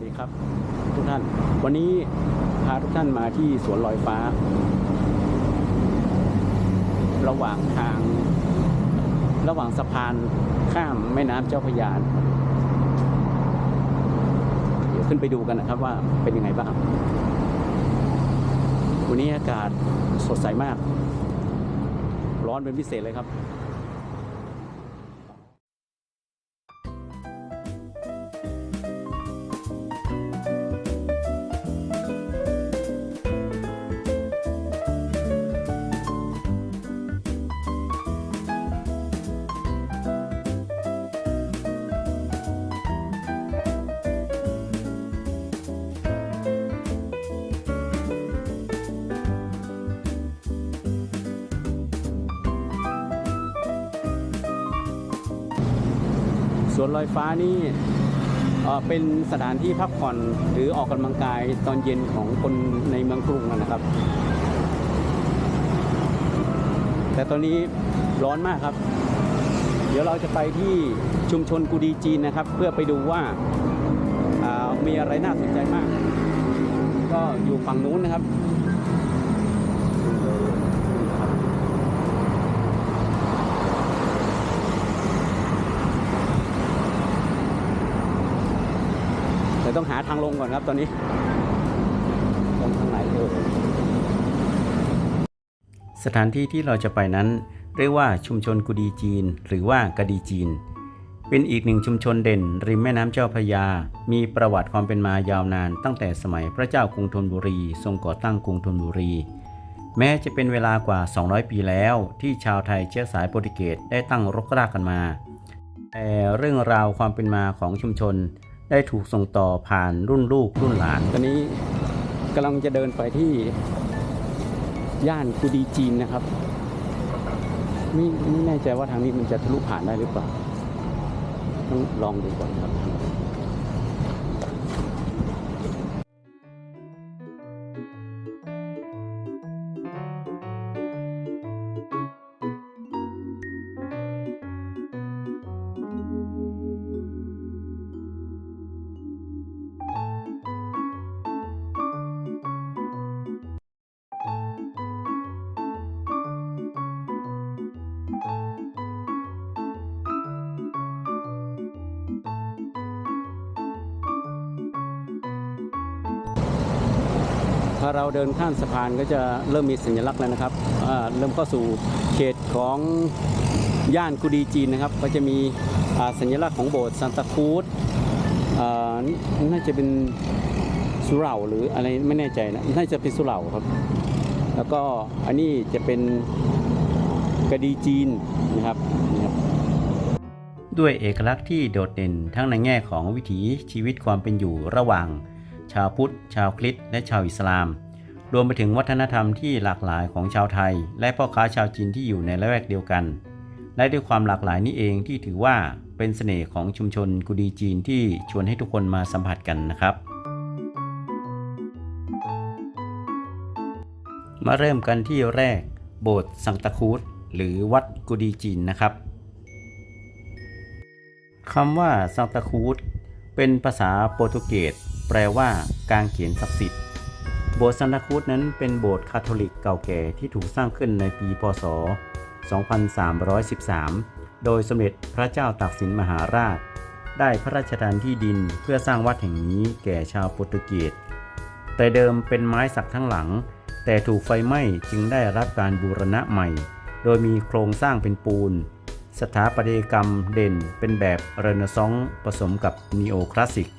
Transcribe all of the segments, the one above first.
สดีครับ ทุกท่าน วันนี้พาทุกท่านมาที่สวนลอยฟ้า ระหว่างทาง ระหว่างสะพานข้ามแม่น้ำเจ้าพระยานเดี๋ยวขึ้นไปดูกันนะครับว่าเป็นยังไงบ้าง วันนี้อากาศสดใสมาก ร้อนเป็นพิเศษเลยครับ วนลอยฟ้านี่เป็นสถานที่พักผ่อนหรือออกกำลังกายตอนเย็นของคนในเมืองกรุงนะครับ แต่ตอนนี้ร้อนมากครับ เดี๋ยวเราจะไปที่ชุมชนกุดีจีนนะครับ เพื่อไปดูว่าอ่ามีอะไรน่าสนใจมาก ก็อยู่ฝั่งนู้นนะครับ แต่ต้องหาทางลงก่อนครับตอนนี้ ลงทางไหนเออสถานที่ที่เราจะไปนั้น เรียกว่าชุมชนกุดีจีน หรือว่ากดีจีน เป็นอีกหนึ่งชุมชนเด่น ริมแม่น้ำเจ้าพระยา มีประวัติความเป็นมายาวนาน ตั้งแต่สมัยพระเจ้ากรุงธนบุรี ทรงก่อตั้งกรุงธนบุรี แม้จะเป็นเวลากว่า 200 ปีแล้ว ที่ชาวไทยเชื้อสายโปรตุเกสได้ตั้งรกรากกันมา แต่เรื่องราวความเป็นมาของชุมชน ได้ถูกส่งต่อผ่านรุ่นลูกรุ่นหลาน ตอนนี้กำลังจะเดินไปที่ย่านกูดีจีนนะครับไม่ไม่แน่ใจว่าทางนี้มันจะทะลุผ่านได้หรือเปล่าต้องลองดูก่อนครับ เดินข้ามสะพานก็จะเริ่มมีสัญลักษณ์แล้วนะครับเริ่มเข้าสู่เขตของย่านกุดีจีนนะครับ ก็จะมีสัญลักษณ์ของโบสถ์ซานตาครูสอ่าน่าจะเป็นสุเหร่าหรืออะไรไม่แน่ใจนะน่าจะเป็นสุเหร่าครับ แล้วก็อันนี้จะเป็นกะดีจีนนะครับ ด้วยเอกลักษณ์ที่โดดเด่นทั้งในแง่ของวิถีชีวิตความเป็นอยู่ระหว่าง ชาวพุทธ ชาวคริสต์และชาวอิสลาม รวมไปถึงวัฒนธรรมที่หลากหลายของชาวไทย และพ่อค้าชาวจีนที่อยู่ในละแวกเดียวกัน และด้วยความหลากหลายนี้เองที่ถือว่าเป็นเสน่ห์ของชุมชนกุดีจีนที่ชวนให้ทุกคนมาสัมผัสกันนะครับ มาเริ่มกันที่แรก โบสถ์สังตะคูดหรือวัดกุดีจีนนะครับคำว่าสังตะคูดเป็นภาษาโปรตุเกสแปลว่า การเขียนศักดิ์สิทธิ์ โบสถ์ซันตาครูสนั้นเป็นโบสถ์คาทอลิกเก่าแก่ที่ถูกสร้างขึ้นในปีพศ 2313 โดยสมเด็จพระเจ้าตากสินมหาราช ได้พระราชทานที่ดินเพื่อสร้างวัดแห่งนี้แก่ชาวโปรตุเกส แต่เดิมเป็นไม้สักทั้งหลัง แต่ถูกไฟไหม้จึงได้รับการบูรณะใหม่ โดยมีโครงสร้างเป็นปูน สถาปัตยกรรมเด่นเป็นแบบเรเนซองส์ผสมกับนีโอคลาสสิก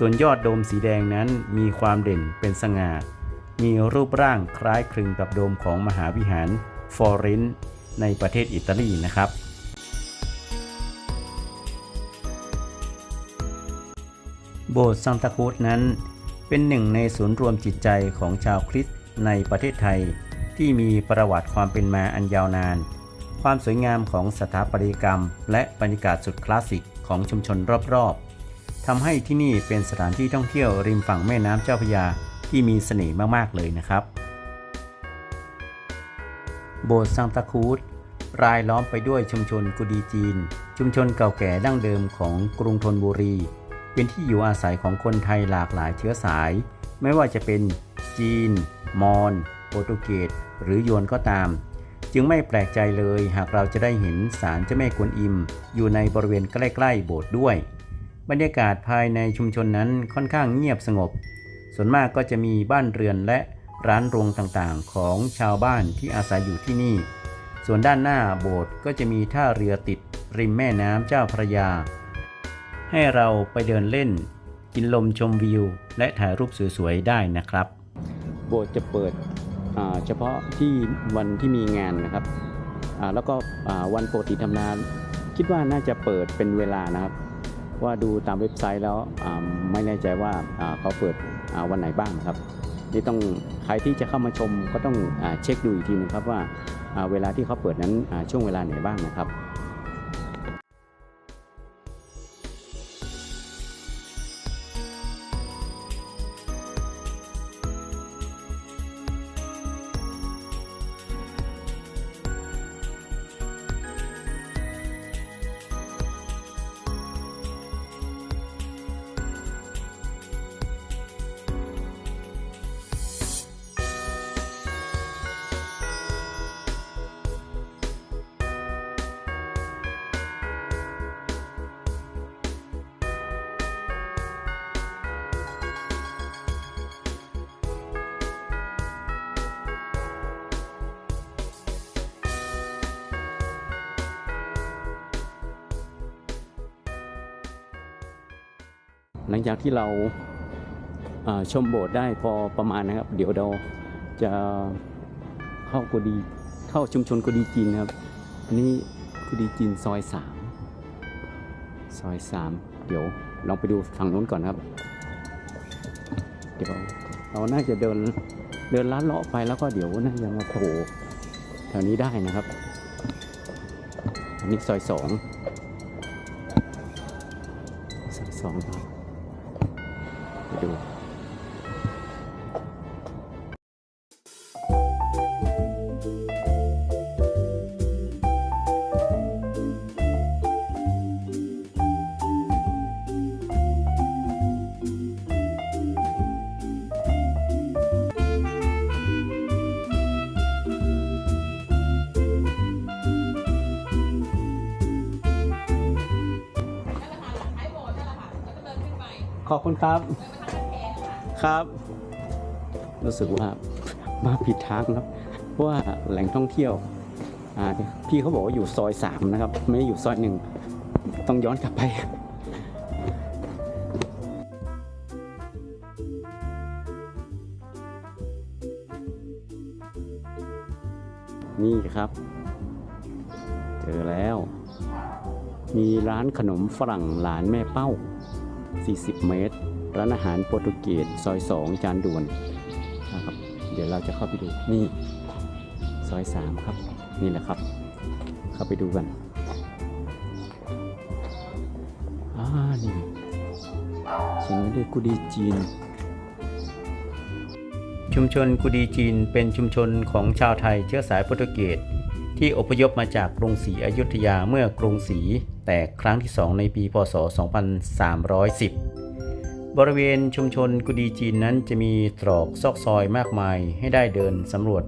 ส่วนยอดโดมสีแดงนั้นมีความเด่นเป็นสง่า มีรูปร่างคล้ายคลึงกับโดมของมหาวิหารฟอเรนซ์ในประเทศอิตาลีนะครับ โบสถ์ซังตาคูสนั้น เป็นหนึ่งในศูนย์รวมจิตใจของชาวคริสต์ในประเทศไทย ที่มีประวัติความเป็นมาอันยาวนาน ความสวยงามของสถาปัตยกรรม และบรรยากาศสุดคลาสสิกของชุมชนรอบๆ ทำให้ที่นี่เป็นสถานที่ท่องเที่ยวริมฝั่งแม่น้ำเจ้าพระยาที่มีเสน่ห์มากๆเลยนะครับ โบสถ์ซังตาคูดรายล้อมไปด้วยชุมชนกุดีจีน ชุมชนเก่าแก่ดั้งเดิมของกรุงธนบุรี เป็นที่อยู่อาศัยของคนไทยหลากหลายเชื้อสาย ไม่ว่าจะเป็นจีน มอญโปรตุเกสหรือยวนก็ตาม จึงไม่แปลกใจเลยหากเราจะได้เห็นศาลเจ้าแม่กวนอิม อยู่ในบริเวณใกล้ ๆ โบสถ์ด้วย บรรยากาศภายในชุมชนนั้นค่อนข้างเงียบสงบ ส่วนมากก็จะมีบ้านเรือนและร้านโรงต่างๆ ของชาวบ้านที่อาศัยอยู่ที่นี่ ส่วนด้านหน้าโบสถ์ก็จะมีท่าเรือติดริมแม่น้ำเจ้าพระยา ให้เราไปเดินเล่น กินลมชมวิว และถ่ายรูปสวยๆได้นะครับ โบสถ์จะเปิดเฉพาะที่วันที่มีงานนะครับแล้วก็วันปกติธรรมดาคิดว่าน่าจะเปิดเป็นเวลานะครับ ว่าดูตามเว็บไซต์แล้วไม่แน่ใจว่าเขาเปิดวันไหนบ้างครับนี่ต้องใครที่จะเข้ามาชมก็ต้องอเช็คดูอีกทีหนึงครับว่าเวลาที่เขาเปิดนั้นช่วงเวลาไหนบ้างนะครับ หลังจากที่เราชมโบสถ์ได้พอประมาณนะครับ เดี๋ยวเราจะเข้ากุดีเข้าชุมชนกุดีจีนนะครับอันนี้กุดีจีนซอยสามซอยสามเดี๋ยวลองไปดูฝั่งนู้นก่อนครับ เดี๋ยวเราน่าจะเดินเดินลัดเลาะไปแล้วก็เดี๋ยวน่าจะมาโผล่แถวนี้ได้นะครับ อันนี้ซอยสองซอยสอง อบคุณครับ ครับ รู้สึกว่ามาผิดทางครับ เพราะว่าแหล่งท่องเที่ยวพี่เขาบอกว่าอยู่ซอยสามนะครับ ไม่ได้อยู่ซอยหนึ่งต้องย้อนกลับไปนี่ครับ เจอแล้ว มีร้านขนมฝรั่งหลานแม่เป้า 40 เมตร ร้านอาหารโปรตุเกสซอย 2 จานด่วนนะครับ เดี๋ยวเราจะเข้าไปดูนี่ซอย 3 ครับ นี่แหละครับ เข้าไปดูกันอ่านี่เขียนไว้ด้วยกุดีจีน ชุมชนกุดีจีนเป็นชุมชนของชาวไทยเชื้อสายโปรตุเกสที่อพยพมาจากกรุงศรีอยุธยาเมื่อกรุงศรี แตกครั้งที่ 2 ในปีพศ 2310 บริเวณชุมชนกุดีจีนนั้นจะมีตรอกซอกซอยมากมายให้ได้เดินสำรวจ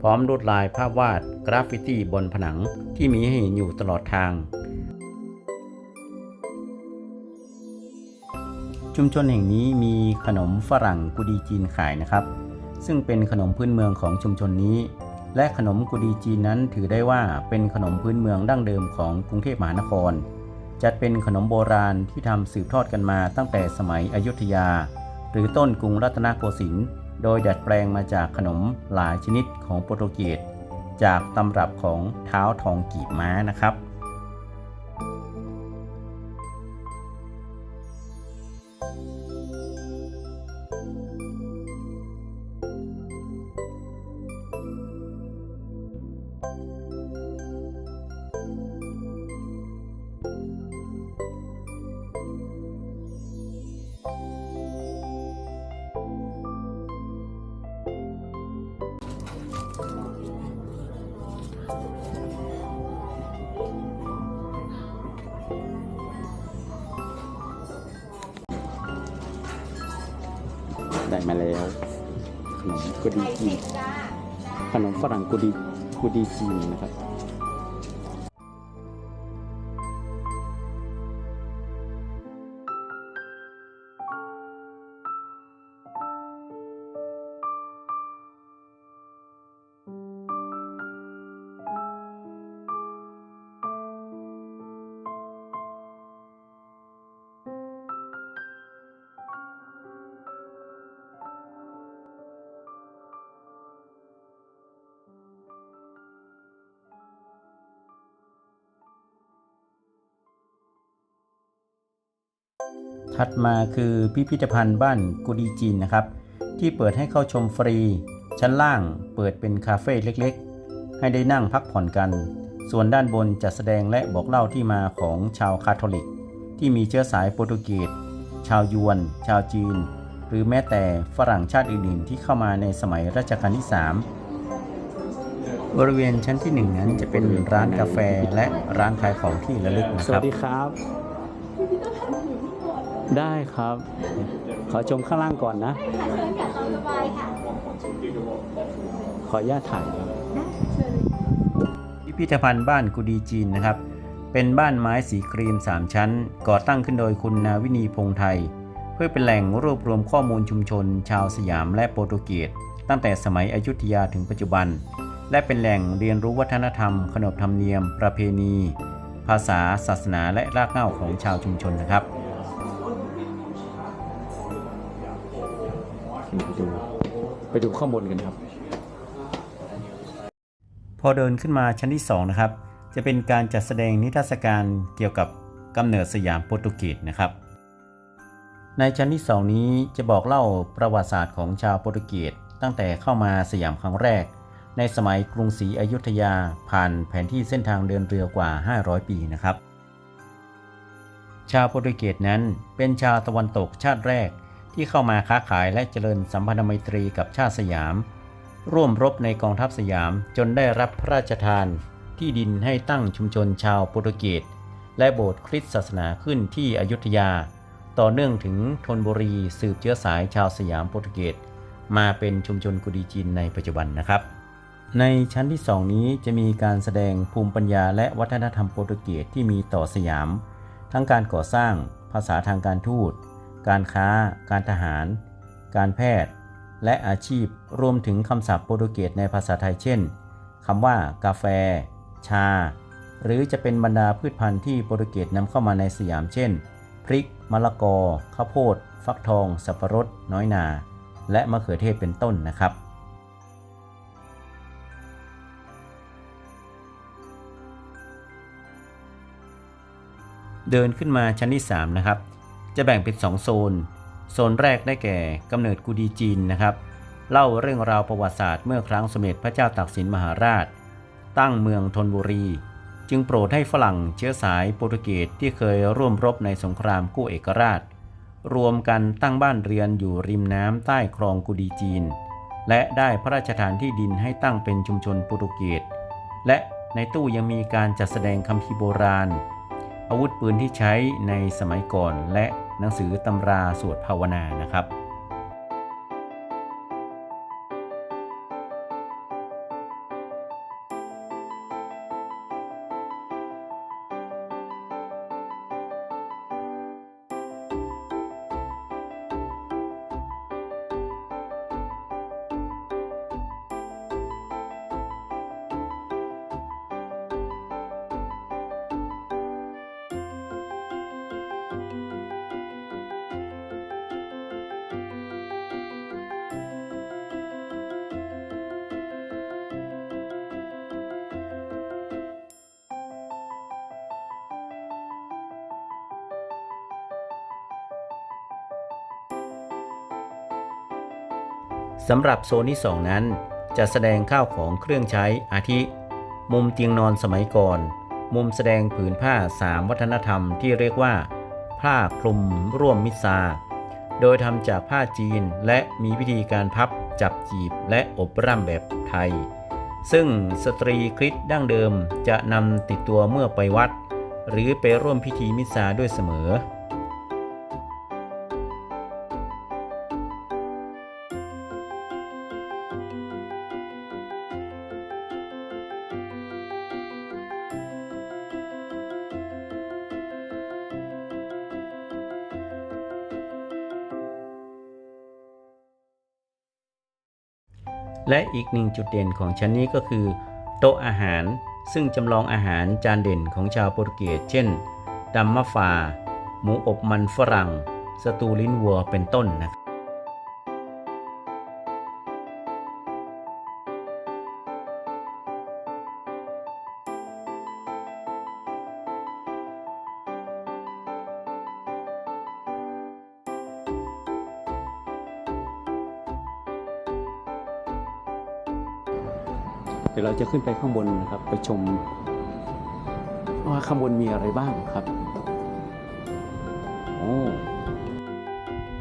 พร้อมลวดลายภาพวาดกราฟฟิตี้บนผนังที่มีให้เห็นอยู่ตลอดทาง ชุมชนแห่งนี้มีขนมฝรั่งกุดีจีนขายนะครับ ซึ่งเป็นขนมพื้นเมืองของชุมชนนี้ และขนมกุดีจีนนั้นถือได้ว่าเป็นขนมพื้นเมืองดั้งเดิมของกรุงเทพมหานคร จัดเป็นขนมโบราณที่ทำสืบทอดกันมาตั้งแต่สมัยอยุธยา หรือต้นกรุงรัตนโกสินทร์โดยดัดแปลงมาจากขนมหลายชนิดของโปรตุเกสจากตำรับของเท้าทองกีบม้านะครับ ได้มาแล้ว ขนมกุดีจีนขนมฝรั่งกุดีกุดีจีนนะครับ ถัดมาคือพิพิธภัณฑ์บ้านกุดีจีนนะครับ ที่เปิดให้เข้าชมฟรี ชั้นล่างเปิดเป็นคาเฟ่เล็กๆ ให้ได้นั่งพักผ่อนกัน ส่วนด้านบนจัดแสดงและบอกเล่าที่มาของชาวคาทอลิก ที่มีเชื้อสายโปรตุเกสชาวยวน ชาวจีน หรือแม้แต่ฝรั่งชาติอื่นๆ ที่เข้ามาในสมัยรัชกาลที่ 3 บริเวณชั้นที่ 1 นั้นจะเป็นร้านกาแฟและร้านขายของที่ระลึกนะควัรัสดีครับ ได้ครับ ขอชมข้างล่างก่อนนะขออนุญาตถ่ายครับ พิพิธภัณฑ์บ้านกุดีจีนนะครับ เป็นบ้านไม้สีครีม 3 ชั้น ก่อตั้งขึ้นโดยคุณนาวินีพงษ์ไทย เพื่อเป็นแหล่งรวบรวมข้อมูลชุมชน ชาวสยามและโปรตุเกสตั้งแต่สมัยอยุธยาถึงปัจจุบัน และเป็นแหล่งเรียนรู้วัฒนธรรม ขนบธรรมเนียม ประเพณี ภาษา ศาสนาและรากเหง้าของชาวชุมชนนะครับ ไปดูไปดูข้างบนกันครับ พอเดินขึ้นมาชั้นที่ 2 นะครับ จะเป็นการจัดแสดงนิทรรศการเกี่ยวกับกำเนิดสยามโปรตุเกสนะครับ ในชั้นที่ 2 นี้จะบอกเล่าประวัติศาสตร์ของชาวโปรตุเกสตั้งแต่เข้ามาสยามครั้งแรก ในสมัยกรุงศรีอยุธยาผ่านแผนที่เส้นทางเดินเรือกว่า 500 ปีนะครับ ชาวโปรตุเกสนั้นเป็นชาวตะวันตกชาติแรก ที่เข้ามาค้าขายและเจริญสัมพันธไมตรีกับชาติสยาม ร่วมรบในกองทัพสยามจนได้รับพระราชทาน ที่ดินให้ตั้งชุมชนชาวโปรตุเกสและโบสถ์คริสต์ศาสนาขึ้นที่อยุธยา ต่อเนื่องถึงธนบุรีสืบเชื้อสายชาวสยามโปรตุเกสมาเป็นชุมชนกุดีจีนในปัจจุบันนะครับ ในชั้นที่ 2 นี้จะมีการแสดงภูมิปัญญาและวัฒนธรรมโปรตุเกสที่มีต่อสยาม ทั้งการก่อสร้างภาษาทางการทูต การค้า การทหาร การแพทย์ และอาชีพรวมถึงคำศัพท์โปรตุเกสในภาษาไทยเช่นคำว่ากาแฟ ชา หรือจะเป็นบรรดาพืชพันธุ์ที่โปรตุเกสนำเข้ามาในสยามเช่น พริก มะละกอ ข้าวโพด ฟักทอง สับปะรด น้อยนา และมะเขือเทศเป็นต้นนะครับเดินขึ้นมาชั้นที่ 3 นะครับ จะแบ่งเป็น 2 โซน โซนแรกได้แก่กำเนิดกุดีจีนนะครับ เล่าเรื่องราวประวัติศาสตร์เมื่อครั้งสมเด็จพระเจ้าตากสินมหาราช ตั้งเมืองธนบุรี จึงโปรดให้ฝรั่งเชื้อสายโปรตุเกสที่เคยร่วมรบในสงครามกู้เอกราช รวมกันตั้งบ้านเรือนอยู่ริมน้ำใต้คลองกุดีจีน และได้พระราชทานที่ดินให้ตั้งเป็นชุมชนโปรตุเกสและในตู้ยังมีการจัดแสดงคัมภีร์โบราณ อาวุธปืนที่ใช้ในสมัยก่อน และหนังสือตำราสวดภาวนานะครับ สำหรับโซนที่ 2 นั้น จะแสดงข้าวของเครื่องใช้อาทิ มุมเตียงนอนสมัยก่อน มุมแสดงผืนผ้าสามวัฒนธรรมที่เรียกว่า ผ้าคลุมร่วมมิซา โดยทำจากผ้าจีนและมีวิธีการพับจับจีบและอบร่ำแบบไทย ซึ่งสตรีคริสต์ดั้งเดิมจะนำติดตัวเมื่อไปวัด หรือไปร่วมพิธีมิซาด้วยเสมอ และอีกหนึ่งจุดเด่นของชั้นนี้ก็คือ โต๊ะอาหารซึ่งจำลองอาหารจานเด่นของชาวโปรตุเกสเช่นดัมมะฟา หมูอบมันฝรั่ง สตูลิ้นวัวเป็นต้นนะครับ เราจะขึ้นไปข้างบนนะครับ ไปชมว่าข้างบนมีอะไรบ้างครับโอ้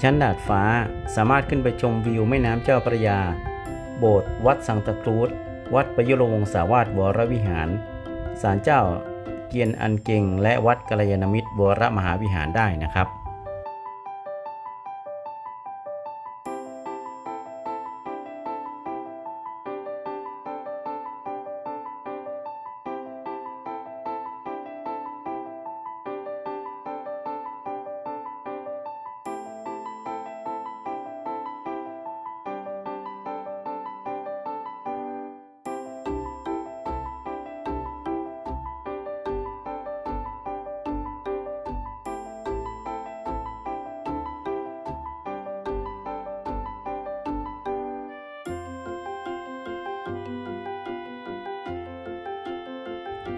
ชั้นดาดฟ้าสามารถขึ้นไปชมวิวแม่น้ำเจ้าพระยา โบสถ์วัดสังตะครูดวัดประยุรวงศาวาสวรวิหารศาลเจ้าเกียนอันเก่งและวัดกัลยาณมิตรวรมหาวิหารได้นะครับ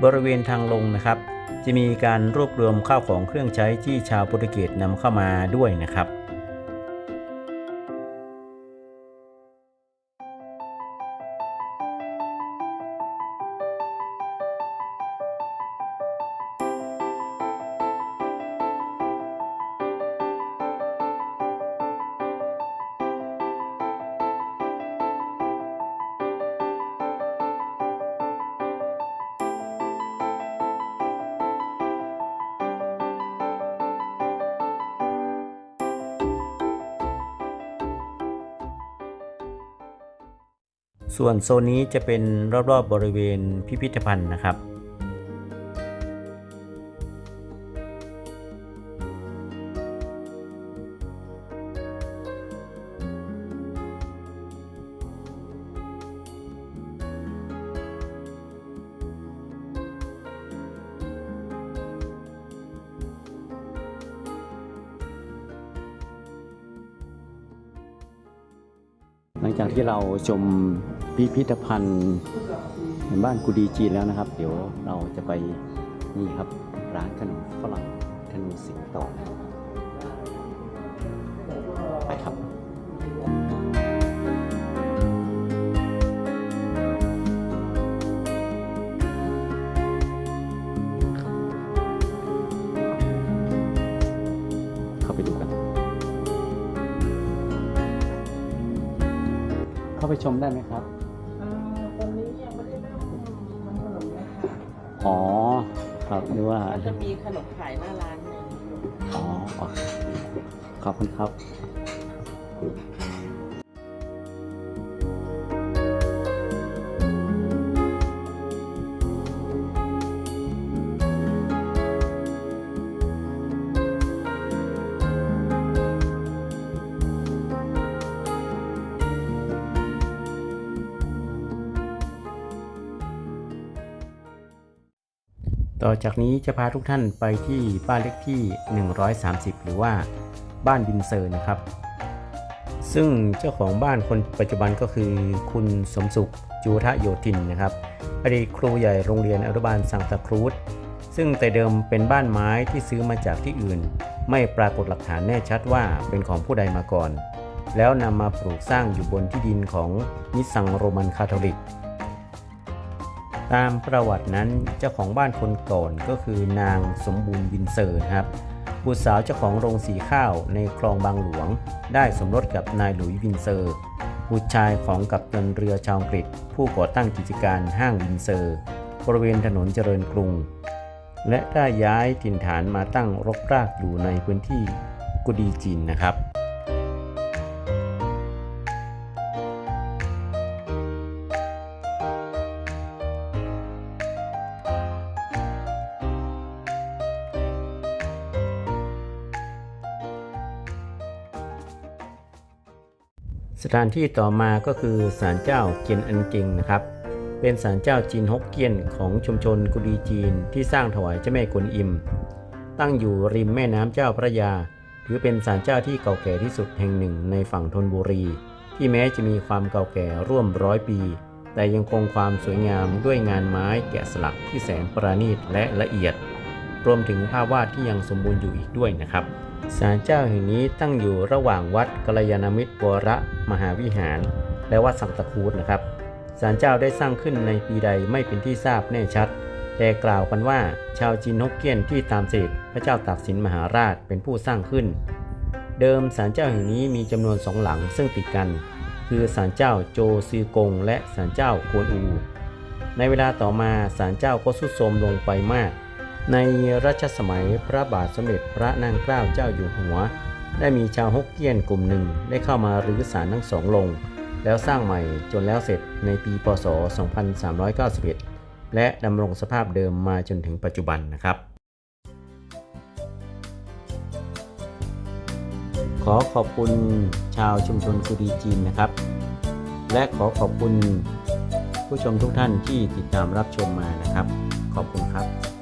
บริเวณทางลงนะครับ จะมีการรวบรวมข้าวของเครื่องใช้ที่ชาวโปรตุเกสนำเข้ามาด้วยนะครับ ส่วนโซนนี้จะเป็นรอบๆบริเวณพิพิธภัณฑ์นะครับ หลังจากที่เราชม พิพิธภัณฑ์ในบ้านกูดีจีนแล้วนะครับ เดี๋ยวเราจะไปนี่ครับร้านขนมฝรั่งธนูสิงห์ต่อไปครับเข้าไปดูกันเข้าไปชมได้ไหมครับ อ๋อ ครับหรือว่ามันจะมีขนมขายหน้าร้านหนึ่งอ๋อ ขอบคุณครับ ต่อจากนี้จะพาทุกท่านไปที่บ้านเลขที่ 130 หรือว่าบ้านบินเซอร์นะครับ ซึ่งเจ้าของบ้านคนปัจจุบันก็คือคุณสมสุขจูทะโยธินนะครับ อดีตครูใหญ่โรงเรียนอนุบาลสังตะครูดซึ่งแต่เดิมเป็นบ้านไม้ที่ซื้อมาจากที่อื่น ไม่ปรากฏหลักฐานแน่ชัดว่าเป็นของผู้ใดมาก่อน แล้วนำมาปลูกสร้างอยู่บนที่ดินของนิสสังโรมันคาทอลิก ตามประวัตินั้นเจ้าของบ้านคนก่อนก็คือนางสมบูรณ์วินเซอร์ครับบุตรสาวเจ้าของโรงสีข้าวในคลองบางหลวง ได้สมรสกับนายหลุยส์วินเซอร์ บุตรชายของกัปตันเรือชาวอังกฤษ ผู้ก่อตั้งกิจการห้างวินเซอร์ บริเวณถนนเจริญกรุง และได้ย้ายถิ่นฐานมาตั้งรกรากอยู่ในพื้นที่กุดีจีนนะครับ ถานที่ต่อมาก็คือศาลเจ้าเกียนอันเกงนะครับ เป็นศาลเจ้าจีนฮกเกี้ยนของชุมชนกุดีจีนที่สร้างถวายเจ้าแม่กวนอิม ตั้งอยู่ริมแม่น้ำเจ้าพระยา ถือเป็นศาลเจ้าที่เก่าแก่ที่สุดแห่งหนึ่งในฝั่งธนบุรี ที่แม้จะมีความเก่าแก่ร่วมร้อยปี แต่ยังคงความสวยงามด้วยงานไม้แกะสลักที่แสนประณีตและละเอียด รวมถึงภาพวาดที่ยังสมบูรณ์อยู่อีกด้วยนะครับ ศาลเจ้าแห่งนี้ตั้งอยู่ระหว่างวัดกัลยาณมิตรวรมหาวิหาร และวัดสังตะคูดนะครับศาลเจ้าได้สร้างขึ้นในปีใดไม่เป็นที่ทราบแน่ชัด แต่กล่าวกันว่าชาวจีนฮกเกี้ยนที่ตามเสด็จพระเจ้าตากสินมหาราชเป็นผู้สร้างขึ้น เดิมศาลเจ้าแห่งนี้มีจำนวนสองหลังซึ่งติดกัน คือศาลเจ้าโจซือกง และศาลเจ้ากวนอู ในเวลาต่อมาศาลเจ้าก็ทรุดโทรมลงไปมาก ในรัชสมัยพระบาทสมเด็จพระนางเกล้าเจ้าอยู่หัว ได้มีชาวฮกเกี้ยนกลุ่มหนึ่งได้เข้ามารื้อศาลทั้งสองลง แล้วสร้างใหม่จนแล้วเสร็จในปีพศ 2391 และดำรงสภาพเดิมมาจนถึงปัจจุบันนะครับ ขอขอบคุณชาวชุมชนกุดีจีนนะครับ และขอขอบคุณผู้ชมทุกท่านที่ติดตามรับชมมานะครับ ขอบคุณครับ